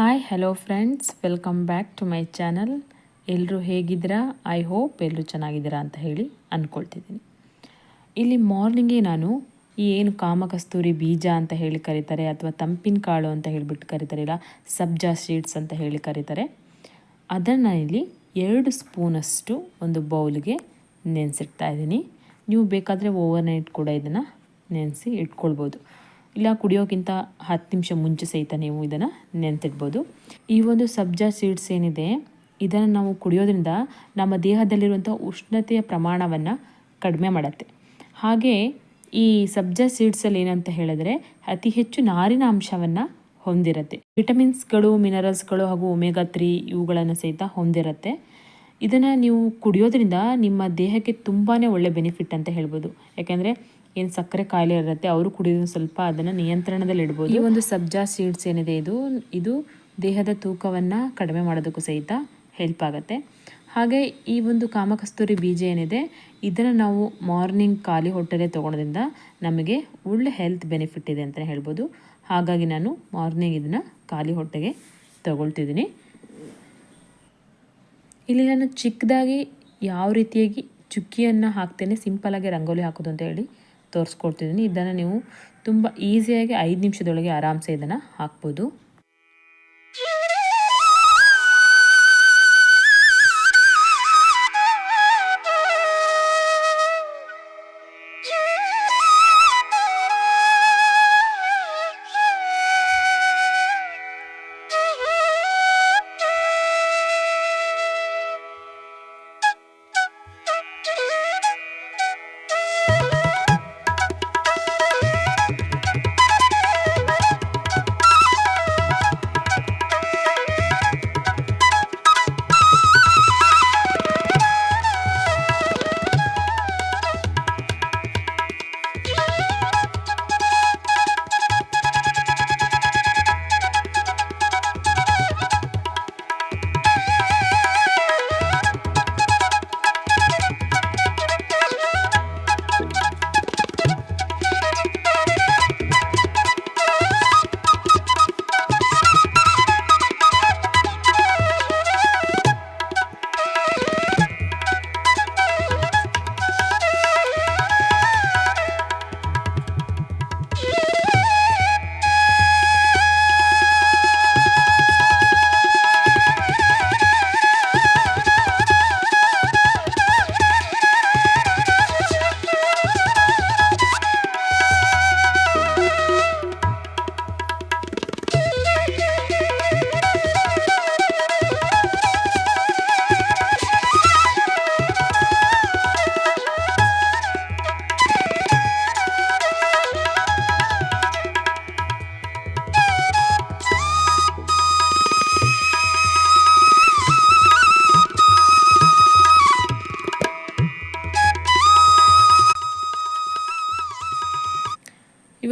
Hi hello friends welcome back to my channel ಎಲ್ಲರೂ ಹೇಗಿದ್ದೀರಾ? I hope ಎಲ್ಲರೂ ಚೆನ್ನಾಗಿದ್ದೀರಾ ಅಂತ ಹೇಳಿ ಅಂದ್ಕೊಳ್ತಿದ್ದೀನಿ ಇಲ್ಲಿ ಮಾರ್ನಿಂಗೇ ನಾನು ಈ ಏನು ಕಾಮಕಸ್ತೂರಿ ಬೀಜ ಅಂತ ಹೇಳಿ ಕರೀತಾರೆ, ಅಥವಾ ತಂಪಿನ ಕಾಳು ಅಂತ ಹೇಳಿಬಿಟ್ಟು ಕರೀತಾರೆ, ಇಲ್ಲ ಸಬ್ಜಾ ಸೀಡ್ಸ್ ಅಂತ ಹೇಳಿ ಕರೀತಾರೆ. ಅದನ್ನು ಇಲ್ಲಿ ಎರಡು ಸ್ಪೂನಷ್ಟು ಒಂದು ಬೌಲ್ಗೆ ನೆನೆಸಿಡ್ತಾ ಇದ್ದೀನಿ. ನೀವು ಬೇಕಾದರೆ ಓವರ್ ನೈಟ್ ಕೂಡ ಇದನ್ನು ನೆನೆಸಿ ಇಟ್ಕೊಳ್ಬೋದು. ಇಲ್ಲ ಕುಡಿಯೋಕ್ಕಿಂತ ಹತ್ತು ನಿಮಿಷ ಮುಂಚೆ ಸಹಿತ ನೀವು ಇದನ್ನು ನೆನೆತಿಡ್ಬೋದು. ಈ ಒಂದು ಸಬ್ಜಾ ಸೀಡ್ಸ್ ಏನಿದೆ, ಇದನ್ನು ನಾವು ಕುಡಿಯೋದ್ರಿಂದ ನಮ್ಮ ದೇಹದಲ್ಲಿರುವಂಥ ಉಷ್ಣತೆಯ ಪ್ರಮಾಣವನ್ನು ಕಡಿಮೆ ಮಾಡುತ್ತೆ. ಹಾಗೆ ಈ ಸಬ್ಜಾ ಸೀಡ್ಸಲ್ಲಿ ಏನಂತ ಹೇಳಿದ್ರೆ ಅತಿ ಹೆಚ್ಚು ನಾರಿನ ಅಂಶವನ್ನು ಹೊಂದಿರುತ್ತೆ. ವಿಟಮಿನ್ಸ್ಗಳು ಮಿನರಲ್ಸ್ಗಳು ಹಾಗೂ ಒಮೆಗಾ ತ್ರೀ ಇವುಗಳನ್ನು ಸಹಿತ ಹೊಂದಿರುತ್ತೆ. ಇದನ್ನು ನೀವು ಕುಡಿಯೋದ್ರಿಂದ ನಿಮ್ಮ ದೇಹಕ್ಕೆ ತುಂಬಾ ಒಳ್ಳೆ ಬೆನಿಫಿಟ್ ಅಂತ ಹೇಳ್ಬೋದು. ಯಾಕೆಂದರೆ ಏನು ಸಕ್ಕರೆ ಕಾಯಿಲೆ ಇರುತ್ತೆ, ಅವರು ಕುಡಿದು ಸ್ವಲ್ಪ ಅದನ್ನು ನಿಯಂತ್ರಣದಲ್ಲಿ ಇಡ್ಬೋದು. ಈ ಒಂದು ಸಬ್ಜಾ ಸೀಡ್ಸ್ ಏನಿದೆ, ಇದು ಇದು ದೇಹದ ತೂಕವನ್ನು ಕಡಿಮೆ ಮಾಡೋದಕ್ಕೂ ಸಹಿತ ಹೆಲ್ಪ್ ಆಗುತ್ತೆ. ಹಾಗೆ ಈ ಒಂದು ಕಾಮಕಸ್ತೂರಿ ಬೀಜ ಏನಿದೆ, ಇದನ್ನು ನಾವು ಮಾರ್ನಿಂಗ್ ಖಾಲಿ ಹೊಟ್ಟೆಲೆ ತೊಗೊಳೋದ್ರಿಂದ ನಮಗೆ ಒಳ್ಳೆ ಹೆಲ್ತ್ ಬೆನಿಫಿಟ್ ಇದೆ ಅಂತಲೇ ಹೇಳ್ಬೋದು. ಹಾಗಾಗಿ ನಾನು ಮಾರ್ನಿಂಗ್ ಇದನ್ನು ಖಾಲಿ ಹೊಟ್ಟೆಗೆ ತಗೊಳ್ತಿದ್ದೀನಿ. ಇಲ್ಲಿ ನಾನು ಚಿಕ್ಕದಾಗಿ ಯಾವ ರೀತಿಯಾಗಿ ಚುಕ್ಕಿಯನ್ನು ಹಾಕ್ತೇನೆ ಸಿಂಪಲಾಗಿ ರಂಗೋಲಿ ಹಾಕೋದು ಅಂತ ಹೇಳಿ. ತೋರಿಸ್ಕೊಡ್ತಿದ್ದೀನಿ. ಇದನ್ನು ನೀವು ತುಂಬ ಈಸಿಯಾಗಿ ಐದು ನಿಮಿಷದೊಳಗೆ ಆರಾಮ್ಸೆ ಇದನ್ನು ಹಾಕ್ಬೋದು.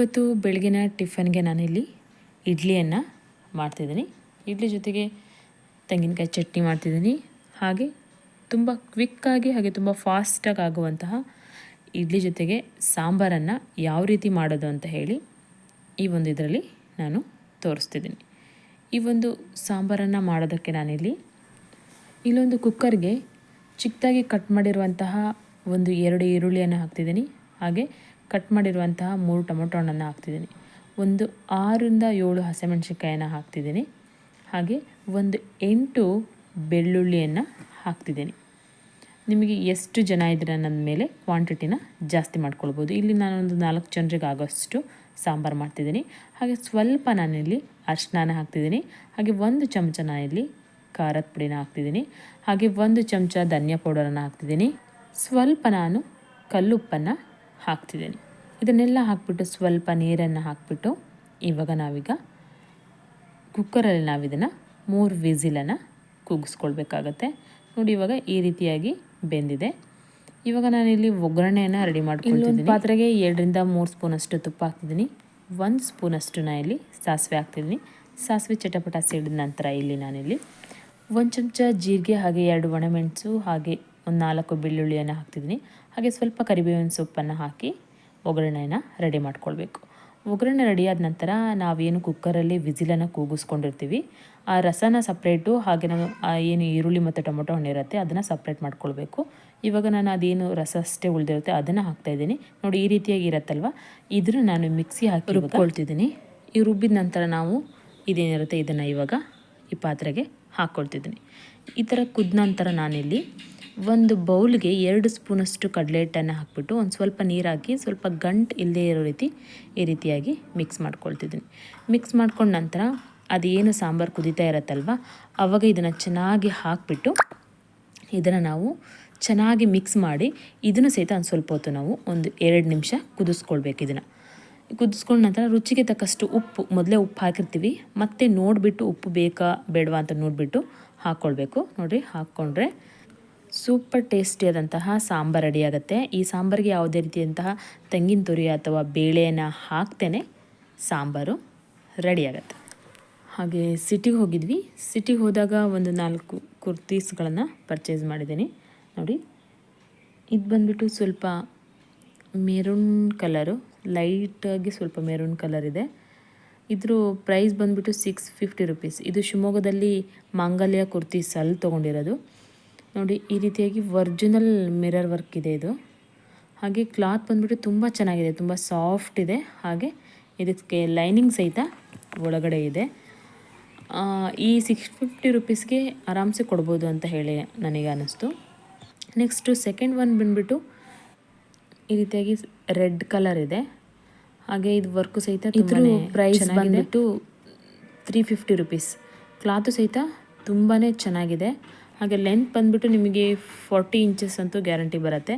ಇವತ್ತು ಬೆಳಗಿನ ಟಿಫನ್ಗೆ ನಾನಿಲ್ಲಿ ಇಡ್ಲಿಯನ್ನು ಮಾಡ್ತಿದ್ದೀನಿ. ಇಡ್ಲಿ ಜೊತೆಗೆ ತೆಂಗಿನಕಾಯಿ ಚಟ್ನಿ ಮಾಡ್ತಿದ್ದೀನಿ. ಹಾಗೆ ತುಂಬ ಕ್ವಿಕ್ಕಾಗಿ ಹಾಗೆ ತುಂಬ ಫಾಸ್ಟಾಗಿ ಆಗುವಂತಹ ಇಡ್ಲಿ ಜೊತೆಗೆ ಸಾಂಬಾರನ್ನು ಯಾವ ರೀತಿ ಮಾಡೋದು ಅಂತ ಹೇಳಿ ಈ ಒಂದು ಇದರಲ್ಲಿ ನಾನು ತೋರಿಸ್ತಿದ್ದೀನಿ. ಈ ಒಂದು ಸಾಂಬಾರನ್ನು ಮಾಡೋದಕ್ಕೆ ನಾನಿಲ್ಲಿ ಇಲ್ಲೊಂದು ಕುಕ್ಕರ್ಗೆ ಚಿಕ್ಕದಾಗಿ ಕಟ್ ಮಾಡಿರುವಂತಹ ಒಂದು ಎರಡು ಈರುಳ್ಳಿಯನ್ನು ಹಾಕ್ತಿದ್ದೀನಿ. ಹಾಗೆ ಕಟ್ ಮಾಡಿರುವಂತಹ ಮೂರು ಟೊಮೊಟೊ ಹಣ್ಣನ್ನು ಹಾಕ್ತಿದ್ದೀನಿ. ಒಂದು ಆರರಿಂದ ಏಳು ಹಸಿಮೆಣ್ಸಿನ್ಕಾಯನ್ನು ಹಾಕ್ತಿದ್ದೀನಿ. ಹಾಗೆ ಒಂದು ಎಂಟು ಬೆಳ್ಳುಳ್ಳಿಯನ್ನು ಹಾಕ್ತಿದ್ದೀನಿ. ನಿಮಗೆ ಎಷ್ಟು ಜನ ಇದ್ದೀರ ಅನ್ನೋದ ಮೇಲೆ ಕ್ವಾಂಟಿಟಿನ ಜಾಸ್ತಿ ಮಾಡ್ಕೊಳ್ಬೋದು. ಇಲ್ಲಿ ನಾನೊಂದು ನಾಲ್ಕು ಜನರಿಗೆ ಆಗೋಷ್ಟು ಸಾಂಬಾರು ಮಾಡ್ತಿದ್ದೀನಿ. ಹಾಗೆ ಸ್ವಲ್ಪ ನಾನಿಲ್ಲಿ ಅರ್ಶಿನ ಹಾಕ್ತಿದ್ದೀನಿ. ಹಾಗೆ ಒಂದು ಚಮಚ ನಾನಿಲ್ಲಿ ಖಾರದ ಪುಡಿನ ಹಾಕ್ತಿದ್ದೀನಿ. ಹಾಗೆ ಒಂದು ಚಮಚ ಧನಿಯಾ ಪೌಡರನ್ನು ಹಾಕ್ತಿದ್ದೀನಿ. ಸ್ವಲ್ಪ ನಾನು ಕಲ್ಲುಪ್ಪನ್ನು ಹಾಕ್ತಿದ್ದೀನಿ. ಇದನ್ನೆಲ್ಲ ಹಾಕ್ಬಿಟ್ಟು ಸ್ವಲ್ಪ ನೀರನ್ನು ಹಾಕ್ಬಿಟ್ಟು ಇವಾಗ ನಾವೀಗ ಕುಕ್ಕರಲ್ಲಿ ನಾವಿದನ್ನು ಮೂರು ವಿಸಿಲನ್ನು ಕೂಗಿಸ್ಕೊಳ್ಬೇಕಾಗತ್ತೆ. ನೋಡಿ ಇವಾಗ ಈ ರೀತಿಯಾಗಿ ಬೆಂದಿದೆ. ಇವಾಗ ನಾನಿಲ್ಲಿ ಒಗ್ಗರಣೆಯನ್ನು ರೆಡಿ ಮಾಡ್ಕೊಳ್ತಿದ್ದೀನಿ. ಪಾತ್ರೆಗೆ ಎರಡರಿಂದ ಮೂರು ಸ್ಪೂನಷ್ಟು ತುಪ್ಪ ಹಾಕ್ತಿದ್ದೀನಿ. ಒಂದು ಸ್ಪೂನಷ್ಟು ನಾನು ಇಲ್ಲಿ ಸಾಸಿವೆ ಹಾಕ್ತಿದ್ದೀನಿ. ಸಾಸಿವೆ ಚಟಪಟ ಸಿಡಿದ ನಂತರ ಇಲ್ಲಿ ನಾನಿಲ್ಲಿ ಒಂದು ಚಮಚ ಜೀರಿಗೆ, ಹಾಗೆ ಎರಡು ಒಣಮೆಣಸು, ಹಾಗೆ ಒಂದು ನಾಲ್ಕು ಬೆಳ್ಳುಳ್ಳಿಯನ್ನು ಹಾಕ್ತಿದ್ದೀನಿ. ಹಾಗೆ ಸ್ವಲ್ಪ ಕರಿಬೇವಿನ ಸೊಪ್ಪನ್ನು ಹಾಕಿ ಒಗ್ಗರಣೆನ ರೆಡಿ ಮಾಡ್ಕೊಳ್ಬೇಕು. ಒಗ್ಗರಣೆ ರೆಡಿಯಾದ ನಂತರ ನಾವೇನು ಕುಕ್ಕರಲ್ಲಿ ವಿಸಿಲನ್ನು ಕೂಗಿಸ್ಕೊಂಡಿರ್ತೀವಿ. ಆ ರಸನ ಸಪ್ರೇಟು ಹಾಗೆ ನಾವು ಏನು ಈರುಳ್ಳಿ ಮತ್ತು ಟೊಮೊಟೊ ಹಣ್ಣು ಇರುತ್ತೆ ಅದನ್ನು ಸಪ್ರೇಟ್ ಮಾಡ್ಕೊಳ್ಬೇಕು. ಇವಾಗ ನಾನು ಅದೇನು ರಸ ಅಷ್ಟೇ ಉಳಿದಿರುತ್ತೆ ಅದನ್ನು ಹಾಕ್ತಾಯಿದ್ದೀನಿ ನೋಡಿ ಈ ರೀತಿಯಾಗಿ ಇರುತ್ತಲ್ವ? ಇದನ್ನು ನಾನು ಮಿಕ್ಸಿ ಹಾಕಿ ರುಬ್ಕೊಳ್ತಿದ್ದೀನಿ. ಈ ರುಬ್ಬಿದ ನಂತರ ನಾವು ಇದೇನಿರುತ್ತೆ ಇದನ್ನು ಇವಾಗ ಈ ಪಾತ್ರೆಗೆ ಹಾಕ್ಕೊಳ್ತಿದ್ದೀನಿ. ಈ ಥರ ಕುದ್ದ ನಂತರ ನಾನಿಲ್ಲಿ ಒಂದು ಬೌಲ್ಗೆ ಎರಡು ಸ್ಪೂನಷ್ಟು ಕಡಲೆ ಹಿಟ್ಟನ್ನು ಹಾಕ್ಬಿಟ್ಟು ಒಂದು ಸ್ವಲ್ಪ ನೀರಾಕಿ ಸ್ವಲ್ಪ ಗಂಟು ಇಲ್ಲದೇ ಇರೋ ರೀತಿ ಈ ರೀತಿಯಾಗಿ ಮಿಕ್ಸ್ ಮಾಡ್ಕೊಳ್ತಿದ್ದೀನಿ. ಮಿಕ್ಸ್ ಮಾಡ್ಕೊಂಡ ನಂತರ ಅದೇನು ಸಾಂಬಾರು ಕುದೀತಾ ಇರತ್ತಲ್ವ ಆವಾಗ ಇದನ್ನು ಚೆನ್ನಾಗಿ ಹಾಕಿಬಿಟ್ಟು ಇದನ್ನು ನಾವು ಚೆನ್ನಾಗಿ ಮಿಕ್ಸ್ ಮಾಡಿ ಇದನ್ನು ಸಹಿತ ಒಂದು ಸ್ವಲ್ಪ ಹೊತ್ತು ನಾವು ಒಂದು ಎರಡು ನಿಮಿಷ ಕುದಿಸ್ಕೊಳ್ಬೇಕು ಇದನ್ನು. ಕುದಿಸ್ಕೊಂಡ ನಂತರ ರುಚಿಗೆ ತಕ್ಕಷ್ಟು ಉಪ್ಪು, ಮೊದಲೇ ಉಪ್ಪು ಹಾಕಿರ್ತೀವಿ, ಮತ್ತೆ ನೋಡಿಬಿಟ್ಟು ಉಪ್ಪು ಬೇಕಾ ಬೇಡವಾ ಅಂತ ನೋಡಿಬಿಟ್ಟು ಹಾಕ್ಕೊಳ್ಬೇಕು. ನೋಡಿರಿ, ಹಾಕ್ಕೊಂಡ್ರೆ ಸೂಪರ್ ಟೇಸ್ಟಿಯಾದಂತಹ ಸಾಂಬಾರು ರೆಡಿ ಆಗುತ್ತೆ. ಈ ಸಾಂಬಾರಿಗೆ ಯಾವುದೇ ರೀತಿಯಂತಹ ತೆಂಗಿನ ತುರಿ ಅಥವಾ ಬೇಳೆಯನ್ನು ಹಾಕ್ತೇನೆ. ಸಾಂಬಾರು ರೆಡಿ ಆಗುತ್ತೆ. ಹಾಗೆ ಸಿಟಿಗೆ ಹೋಗಿದ್ವಿ. ಸಿಟಿಗೆ ಹೋದಾಗ ಒಂದು ನಾಲ್ಕು ಕುರ್ತೀಸ್ಗಳನ್ನು ಪರ್ಚೇಸ್ ಮಾಡಿದ್ದೀನಿ. ನೋಡಿ, ಇದು ಬಂದುಬಿಟ್ಟು ಸ್ವಲ್ಪ ಮೆರೂನ್ ಕಲರು ಲೈಟಾಗಿ ಸ್ವಲ್ಪ ಮೆರೂನ್ ಕಲರ್ ಇದೆ. ಇದ್ರ ಪ್ರೈಸ್ ಬಂದುಬಿಟ್ಟು ಸಿಕ್ಸ್ ಫಿಫ್ಟಿ ರುಪೀಸ್ ಇದು ಶಿವಮೊಗ್ಗದಲ್ಲಿ ಮಾಂಗಲ್ಯ ಕುರ್ತೀಸ್ ಅಲ್ಲಿ ತೊಗೊಂಡಿರೋದು. ನೋಡಿ ಈ ರೀತಿಯಾಗಿ ಒರ್ಜಿನಲ್ ಮಿರರ್ ವರ್ಕ್ ಇದೆ ಇದು. ಹಾಗೆ ಕ್ಲಾತ್ ಬಂದುಬಿಟ್ಟು ತುಂಬ ಚೆನ್ನಾಗಿದೆ ತುಂಬ ಸಾಫ್ಟ್ ಇದೆ. ಹಾಗೆ ಇದಕ್ಕೆ ಲೈನಿಂಗ್ ಸಹಿತ ಒಳಗಡೆ ಇದೆ. ಈ ಸಿಕ್ಸ್ ಫಿಫ್ಟಿ ರುಪೀಸ್ಗೆ ಆರಾಮ್ಸೆ ಕೊಡ್ಬೋದು ಅಂತ ಹೇಳಿ ನನಗೆ ಅನ್ನಿಸ್ತು ನೆಕ್ಸ್ಟು ಸೆಕೆಂಡ್ ಒನ್ ಬಂದುಬಿಟ್ಟು ಈ ರೀತಿಯಾಗಿ ರೆಡ್ ಕಲರ್ ಇದೆ. ಹಾಗೆ ಇದು ವರ್ಕು ಸಹಿತ ಇದ್ರ ಪ್ರೈಸ್ ಬಂದುಬಿಟ್ಟು ತ್ರೀ ಫಿಫ್ಟಿ ರುಪೀಸ್ ಕ್ಲಾತು ಸಹಿತ ತುಂಬಾ ಚೆನ್ನಾಗಿದೆ. ಹಾಗೆ ಲೆಂತ್ ಬಂದ್ಬಿಟ್ಟು ನಿಮಗೆ ಫಾರ್ಟಿ ಇಂಚಸ್ ಅಂತೂ ಗ್ಯಾರಂಟಿ ಬರುತ್ತೆ.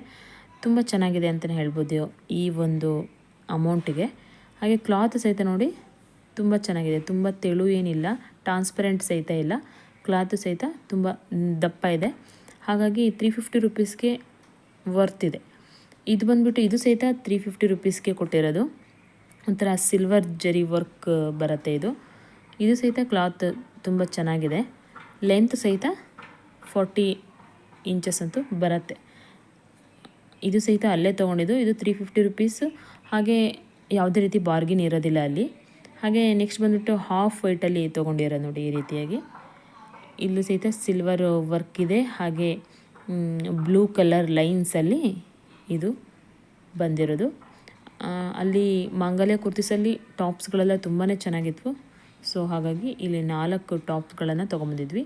ತುಂಬ ಚೆನ್ನಾಗಿದೆ ಅಂತಲೇ ಹೇಳ್ಬೋದು ಈ ಒಂದು ಅಮೌಂಟಿಗೆ ಹಾಗೆ ಕ್ಲಾತ್ ಸಹಿತ ನೋಡಿ ತುಂಬ ಚೆನ್ನಾಗಿದೆ, ತುಂಬ ತೆಳು ಏನಿಲ್ಲ ಟ್ರಾನ್ಸ್ಪರೆಂಟ್ ಸಹಿತ ಇಲ್ಲ. ಕ್ಲಾತು ಸಹಿತ ತುಂಬ ದಪ್ಪ ಇದೆ. ಹಾಗಾಗಿ ತ್ರೀ ಫಿಫ್ಟಿ ರುಪೀಸ್ಗೆ ವರ್ತ್ ಇದೆ. ಇದು ಬಂದುಬಿಟ್ಟು ಇದು ಸಹಿತ ತ್ರೀ ಫಿಫ್ಟಿ ರುಪೀಸ್ಗೆ ಕೊಟ್ಟಿರೋದು. ಒಂಥರ ಸಿಲ್ವರ್ ಜರಿ ವರ್ಕ್ ಬರುತ್ತೆ ಇದು. ಇದು ಸಹಿತ ಕ್ಲಾತ್ ತುಂಬ ಚೆನ್ನಾಗಿದೆ. ಲೆಂತ್ ಸಹಿತ ಫಾರ್ಟಿ ಇಂಚಸ್ ಅಂತೂ ಬರುತ್ತೆ. ಇದು ಸಹಿತ ಅಲ್ಲೇ ತೊಗೊಂಡಿದ್ದು. ಇದು ತ್ರೀ ಫಿಫ್ಟಿ ರುಪೀಸ್ ಹಾಗೆ ಯಾವುದೇ ರೀತಿ ಬಾರ್ಗಿನ್ ಇರೋದಿಲ್ಲ ಅಲ್ಲಿ. ಹಾಗೆ ನೆಕ್ಸ್ಟ್ ಬಂದುಬಿಟ್ಟು ಹಾಫ್ ವೈಟಲ್ಲಿ ತೊಗೊಂಡಿರೋದು ನೋಡಿ ಈ ರೀತಿಯಾಗಿ. ಇಲ್ಲೂ ಸಹಿತ ಸಿಲ್ವರ್ ವರ್ಕ್ ಇದೆ. ಹಾಗೆ ಬ್ಲೂ ಕಲರ್ ಲೈನ್ಸಲ್ಲಿ ಇದು ಬಂದಿರೋದು. ಅಲ್ಲಿ ಮಾಂಗಲ್ಯ ಕುರ್ತಿಸಲ್ಲಿ ಟಾಪ್ಸ್ಗಳೆಲ್ಲ ತುಂಬಾ ಚೆನ್ನಾಗಿತ್ತು ಸೊ ಹಾಗಾಗಿ ಇಲ್ಲಿ ನಾಲ್ಕು ಟಾಪ್ಗಳನ್ನು ತೊಗೊಂಬಂದಿದ್ವಿ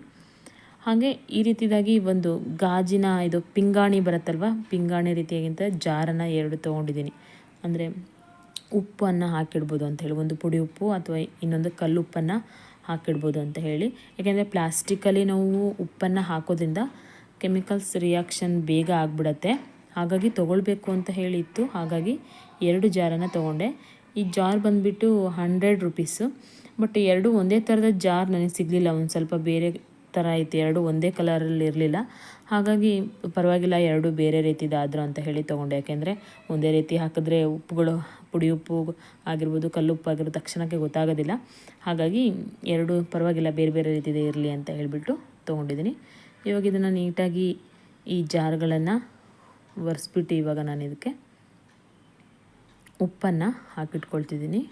ಹಾಗೆ ಈ ರೀತಿಯಾಗಿ ಒಂದು ಗಾಜಿನ ಇದು ಪಿಂಗಾಣಿ ಬರುತ್ತಲ್ವ? ಪಿಂಗಾಣಿ ರೀತಿಯಾಗಿಂತ ಜಾರನ್ನು ಎರಡು ತೊಗೊಂಡಿದ್ದೀನಿ. ಅಂದರೆ ಉಪ್ಪನ್ನು ಹಾಕಿಡ್ಬೋದು ಅಂತ ಹೇಳಿ, ಒಂದು ಪುಡಿ ಉಪ್ಪು ಅಥವಾ ಇನ್ನೊಂದು ಕಲ್ಲುಪ್ಪನ್ನು ಹಾಕಿಡ್ಬೋದು ಅಂತ ಹೇಳಿ. ಯಾಕೆಂದರೆ ಪ್ಲಾಸ್ಟಿಕಲ್ಲಿ ನಾವು ಉಪ್ಪನ್ನು ಹಾಕೋದ್ರಿಂದ ಕೆಮಿಕಲ್ಸ್ ರಿಯಾಕ್ಷನ್ ಬೇಗ ಆಗಿಬಿಡತ್ತೆ. ಹಾಗಾಗಿ ತೊಗೊಳ್ಬೇಕು ಅಂತ ಹೇಳಿತ್ತು. ಹಾಗಾಗಿ ಎರಡು ಜಾರನ್ನು ತೊಗೊಂಡೆ. ಈ ಜಾರ್ ಬಂದುಬಿಟ್ಟು ಹಂಡ್ರೆಡ್ ರುಪೀಸು. ಬಟ್ ಎರಡು ಒಂದೇ ಥರದ ಜಾರ್ ನನಗೆ ಸಿಗಲಿಲ್ಲ. ಒಂದು ಸ್ವಲ್ಪ ಬೇರೆ ಥರ ಇತ್ತು ಎರಡು ಒಂದೇ ಕಲರಲ್ಲಿ ಇರಲಿಲ್ಲ. ಹಾಗಾಗಿ ಪರವಾಗಿಲ್ಲ, ಎರಡು ಬೇರೆ ರೀತಿದಾದರು ಅಂತ ಹೇಳಿ ತೊಗೊಂಡೆ. ಯಾಕೆಂದರೆ ಒಂದೇ ರೀತಿ ಹಾಕಿದ್ರೆ ಉಪ್ಪುಗಳು, ಪುಡಿ ಉಪ್ಪು ಆಗಿರ್ಬೋದು ಕಲ್ಲುಪ್ಪು ಆಗಿರೋ ತಕ್ಷಣಕ್ಕೆ ಗೊತ್ತಾಗೋದಿಲ್ಲ. ಹಾಗಾಗಿ ಎರಡು ಪರವಾಗಿಲ್ಲ, ಬೇರೆ ಬೇರೆ ರೀತಿದೆ ಇರಲಿ ಅಂತ ಹೇಳಿಬಿಟ್ಟು ತೊಗೊಂಡಿದ್ದೀನಿ. ಇವಾಗ ಇದನ್ನು ನೀಟಾಗಿ ಈ ಜಾರ್ಗಳನ್ನು ಒರೆಸ್ಬಿಟ್ಟು ಇವಾಗ ನಾನು ಇದಕ್ಕೆ ಉಪ್ಪನ್ನು ಹಾಕಿಟ್ಕೊಳ್ತಿದ್ದೀನಿ.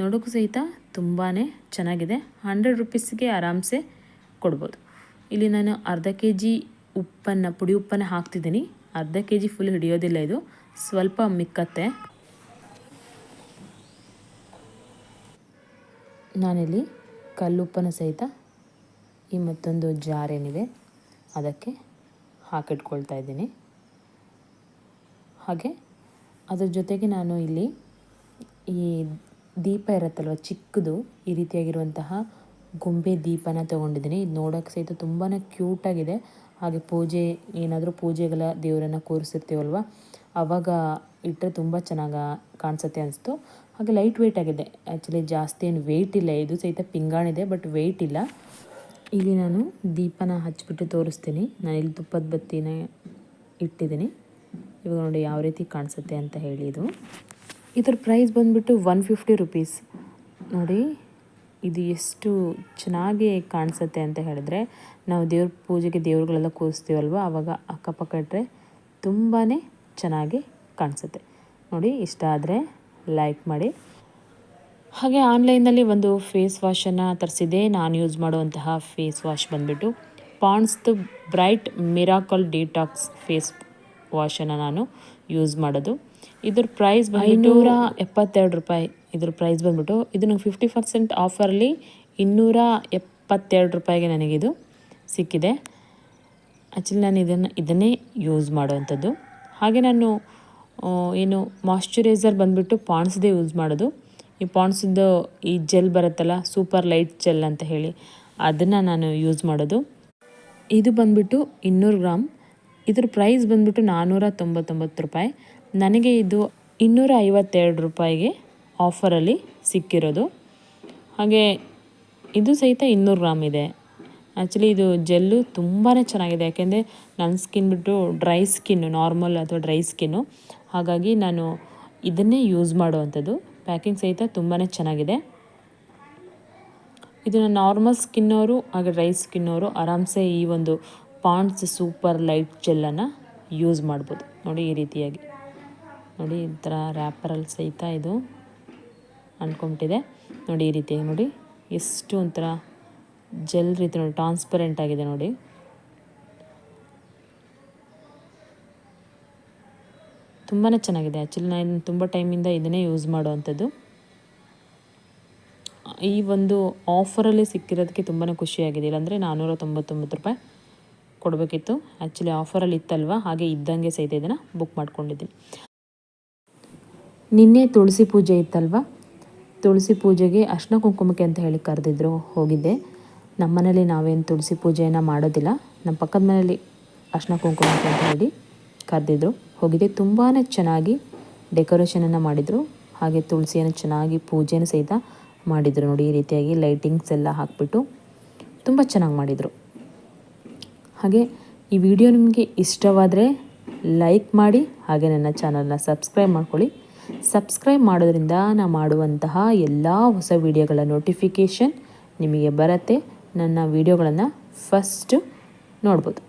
ನೋಡೋಕ್ಕೂ ಸಹಿತ ತುಂಬಾ ಚೆನ್ನಾಗಿದೆ. ಹಂಡ್ರೆಡ್ ರುಪೀಸ್ಗೆ ಆರಾಮ್ಸೆ ಕೊಡ್ಬೋದು. ಇಲ್ಲಿ ನಾನು ಅರ್ಧ ಕೆ ಜಿ ಉಪ್ಪನ್ನು, ಪುಡಿ ಉಪ್ಪನ್ನು ಹಾಕ್ತಿದ್ದೀನಿ. ಅರ್ಧ ಕೆ ಜಿ ಫುಲ್ ಹಿಡಿಯೋದಿಲ್ಲ ಇದು. ಸ್ವಲ್ಪ ಮಿಕ್ಕತ್ತೆ. ನಾನಿಲ್ಲಿ ಕಲ್ಲುಪ್ಪನ್ನು ಸಹಿತ ಈ ಮತ್ತೊಂದು ಜಾರ್ ಏನಿದೆ, ಅದಕ್ಕೆ ಹಾಕಿಟ್ಕೊಳ್ತಾ ಇದ್ದೀನಿ. ಹಾಗೆ ಅದ್ರ ಜೊತೆಗೆ ನಾನು ಇಲ್ಲಿ ಈ ದೀಪ ಇರುತ್ತಲ್ವ? ಚಿಕ್ಕದು, ಈ ರೀತಿಯಾಗಿರುವಂತಹ ಗೊಂಬೆ ದೀಪನ ತೊಗೊಂಡಿದ್ದೀನಿ. ಇದು ನೋಡೋಕ್ಕೆ ಸಹಿತ ತುಂಬಾ ಕ್ಯೂಟಾಗಿದೆ ಹಾಗೆ ಪೂಜೆ, ಏನಾದರೂ ಪೂಜೆಗಳ ದೇವರನ್ನು ಕೂರಿಸಿರ್ತೀವಲ್ವ? ಆವಾಗ ಇಟ್ಟರೆ ತುಂಬ ಚೆನ್ನಾಗಿ ಕಾಣಿಸುತ್ತೆ ಅನಿಸ್ತು. ಹಾಗೆ ಲೈಟ್ ವೆಯ್ಟ್ ಆಗಿದೆ. ಆ್ಯಕ್ಚುಲಿ ಜಾಸ್ತಿ ಏನು ವೆಯ್ಟ್ ಇಲ್ಲ. ಇದು ಸಹಿತ ಪಿಂಗಾಣಿದೆ ಬಟ್ ವೆಯ್ಟ್ ಇಲ್ಲ. ಇಲ್ಲಿ ನಾನು ದೀಪನ ಹಚ್ಚಿಬಿಟ್ಟು ತೋರಿಸ್ತೀನಿ. ನಾನು ಇಲ್ಲಿ ತುಪ್ಪದ ಬತ್ತಿನ ಇಟ್ಟಿದ್ದೀನಿ. ಇವಾಗ ನೋಡಿ ಯಾವ ರೀತಿ ಕಾಣಿಸುತ್ತೆ ಅಂತ ಹೇಳಿ ಇದು. ಇದ್ರ ಪ್ರೈಸ್ ಬಂದುಬಿಟ್ಟು ಒನ್ ಫಿಫ್ಟಿ ರುಪೀಸ್ ನೋಡಿ, ಇದು ಎಷ್ಟು ಚೆನ್ನಾಗಿ ಕಾಣಿಸುತ್ತೆ ಅಂತ ಹೇಳಿದ್ರೆ, ನಾವು ದೇವ್ರ ಪೂಜೆಗೆ ದೇವ್ರುಗಳೆಲ್ಲ ಕೂರಿಸ್ತೀವಲ್ವ ಆವಾಗ ಅಕ್ಕಪಕ್ಕ ಇಟ್ಟರೆ ತುಂಬಾ ಚೆನ್ನಾಗಿ ಕಾಣಿಸುತ್ತೆ. ನೋಡಿ, ಇಷ್ಟ ಆದರೆ ಲೈಕ್ ಮಾಡಿ. ಹಾಗೆ ಆನ್ಲೈನಲ್ಲಿ ಒಂದು ಫೇಸ್ ವಾಶನ್ನು ತರಿಸಿದೆ. ನಾನು ಯೂಸ್ ಮಾಡುವಂತಹ ಫೇಸ್ ವಾಶ್ ಬಂದುಬಿಟ್ಟು ಪಾಂಡ್ಸ್ದು ಬ್ರೈಟ್ ಮಿರಾಕಲ್ ಡಿಟಾಕ್ಸ್ ಫೇಸ್ ವಾಶನ್ನು ನಾನು ಯೂಸ್ ಮಾಡೋದು. ಇದ್ರ ಪ್ರೈಸ್ ಐನೂರ. ಎಪ್ಪತ್ತೆರಡು ರೂಪಾಯಿ ಇದ್ರ ಪ್ರೈಸ್ ಬಂದ್ಬಿಟ್ಟು ಇದು ನಂಗೆ ಫಿಫ್ಟಿ ಪರ್ಸೆಂಟ್ ಆಫರಲ್ಲಿ ಇನ್ನೂರ ಎಪ್ಪತ್ತೆರಡು ರೂಪಾಯಿಗೆ ನನಗಿದು ಸಿಕ್ಕಿದೆ. ಆ್ಯಕ್ಚುಲಿ ನಾನು ಇದನ್ನು ಇದನ್ನೇ ಯೂಸ್ ಮಾಡುವಂಥದ್ದು. ಹಾಗೆ ನಾನು ಏನು ಮಾಯ್ಶ್ಚರೈಸರ್ ಬಂದುಬಿಟ್ಟು ಪಾಂಡ್ಸ್ದೇ ಯೂಸ್ ಮಾಡೋದು. ಈ ಪಾಂಡ್ಸ್ದು ಈ ಜೆಲ್ ಬರುತ್ತಲ್ಲ ಸೂಪರ್ ಲೈಟ್ ಜೆಲ್ ಅಂತ ಹೇಳಿ ಅದನ್ನು ನಾನು ಯೂಸ್ ಮಾಡೋದು. ಇದು ಬಂದುಬಿಟ್ಟು ಇನ್ನೂರು ಗ್ರಾಮ್. ಇದ್ರ ಪ್ರೈಸ್ ಬಂದುಬಿಟ್ಟು ನಾನ್ನೂರ ತೊಂಬತ್ತೊಂಬತ್ತು ರೂಪಾಯಿ. ನನಗೆ ಇದು ಇನ್ನೂರ ಐವತ್ತೆರಡು ರೂಪಾಯಿಗೆ ಆಫರಲ್ಲಿ ಸಿಕ್ಕಿರೋದು. ಹಾಗೆ ಇದು ಸಹಿತ ಇನ್ನೂರು ಗ್ರಾಮ್ ಇದೆ. ಆ್ಯಕ್ಚುಲಿ ಇದು ಜೆಲ್ಲು ತುಂಬಾ ಚೆನ್ನಾಗಿದೆ. ಯಾಕೆಂದರೆ ನನ್ನ ಸ್ಕಿನ್ ಬಿಟ್ಟು ಡ್ರೈ ಸ್ಕಿನ್ನು, ನಾರ್ಮಲ್ ಅಥವಾ ಡ್ರೈ ಸ್ಕಿನ್ನು. ಹಾಗಾಗಿ ನಾನು ಇದನ್ನೇ ಯೂಸ್ ಮಾಡುವಂಥದ್ದು. ಪ್ಯಾಕಿಂಗ್ ಸಹಿತ ತುಂಬಾ ಚೆನ್ನಾಗಿದೆ. ಇದನ್ನು ನಾರ್ಮಲ್ ಸ್ಕಿನ್ನವರು ಹಾಗೆ ಡ್ರೈ ಸ್ಕಿನ್ನವರು ಆರಾಮ್ಸೆ ಈ ಒಂದು ಪಾಂಡ್ಸ್ ಸೂಪರ್ ಲೈಟ್ ಜೆಲ್ಲನ್ನು ಯೂಸ್ ಮಾಡ್ಬೋದು. ನೋಡಿ ಈ ರೀತಿಯಾಗಿ. ನೋಡಿ, ಈ ಥರ ರ್ಯಾಪರಲ್ಲಿ ಸಹಿತ ಇದು ಅಂದ್ಕೊಂಬಿಟ್ಟಿದೆ ನೋಡಿ, ಈ ರೀತಿಯಾಗಿ ನೋಡಿ, ಎಷ್ಟು ಒಂಥರ ಜೆಲ್ ರೀತಿ ನೋಡಿ ಟ್ರಾನ್ಸ್ಪರೆಂಟ್ ಆಗಿದೆ ನೋಡಿ. ತುಂಬಾ ಚೆನ್ನಾಗಿದೆ. ಆ್ಯಕ್ಚುಲಿ ನಾನು ತುಂಬ ಟೈಮಿಂದ ಇದನ್ನೇ ಯೂಸ್ ಮಾಡುವಂಥದ್ದು. ಈ ಒಂದು ಆಫರಲ್ಲಿ ಸಿಕ್ಕಿರೋದಕ್ಕೆ ತುಂಬಾ ಖುಷಿಯಾಗಿದೆ. ಇಲ್ಲಾಂದರೆ ನಾನ್ನೂರ ತೊಂಬತ್ತೊಂಬತ್ತು ರೂಪಾಯಿ ಕೊಡಬೇಕಿತ್ತು. ಆ್ಯಕ್ಚುಲಿ ಆಫರಲ್ಲಿ ಇತ್ತಲ್ವ? ಹಾಗೆ ಇದ್ದಂಗೆ ಸಹಿತ ಇದನ್ನು ಬುಕ್ ಮಾಡ್ಕೊಂಡಿದ್ದೀನಿ. ನಿನ್ನೆ ತುಳಸಿ ಪೂಜೆ ಇತ್ತಲ್ವ? ತುಳಸಿ ಪೂಜೆಗೆ ಅರ್ಶಿನ ಕುಂಕುಮಕ್ಕೆ ಅಂತ ಹೇಳಿ ಕರೆದಿದ್ರು, ಹೋಗಿದ್ದೆ. ನಮ್ಮ ಮನೇಲಿ ನಾವೇನು ತುಳಸಿ ಪೂಜೆಯನ್ನು ಮಾಡೋದಿಲ್ಲ. ನಮ್ಮ ಪಕ್ಕದ ಮನೇಲಿ ಅರ್ಶಿನ ಕುಂಕುಮಕ್ಕೆ ಅಂತ ಹೇಳಿ ಕರೆದಿದ್ರು, ಹೋಗಿದ್ದೆ. ತುಂಬಾ ಚೆನ್ನಾಗಿ ಡೆಕೋರೇಷನನ್ನು ಮಾಡಿದರು. ಹಾಗೆ ತುಳಸಿಯನ್ನು ಚೆನ್ನಾಗಿ ಪೂಜೆಯನ್ನು ಸಹಿತ ಮಾಡಿದರು ನೋಡಿ, ಈ ರೀತಿಯಾಗಿ ಲೈಟಿಂಗ್ಸ್ ಎಲ್ಲ ಹಾಕ್ಬಿಟ್ಟು ತುಂಬ ಚೆನ್ನಾಗಿ ಮಾಡಿದರು. ಹಾಗೆ ಈ ವಿಡಿಯೋ ನಿಮಗೆ ಇಷ್ಟವಾದರೆ ಲೈಕ್ ಮಾಡಿ, ಹಾಗೆ ನನ್ನ ಚಾನಲ್ನ ಸಬ್ಸ್ಕ್ರೈಬ್ ಮಾಡ್ಕೊಳ್ಳಿ. ಸಬ್ಸ್ಕ್ರೈಬ್ ಮಾಡೋದ್ರಿಂದ ನಾನು ಮಾಡುವಂತಹ ಎಲ್ಲ ಹೊಸ ವಿಡಿಯೋಗಳ ನೋಟಿಫಿಕೇಷನ್ ನಿಮಗೆ ಬರತ್ತೆ. ನನ್ನ ವಿಡಿಯೋಗಳನ್ನು ಫಸ್ಟು ನೋಡ್ಬೋದು.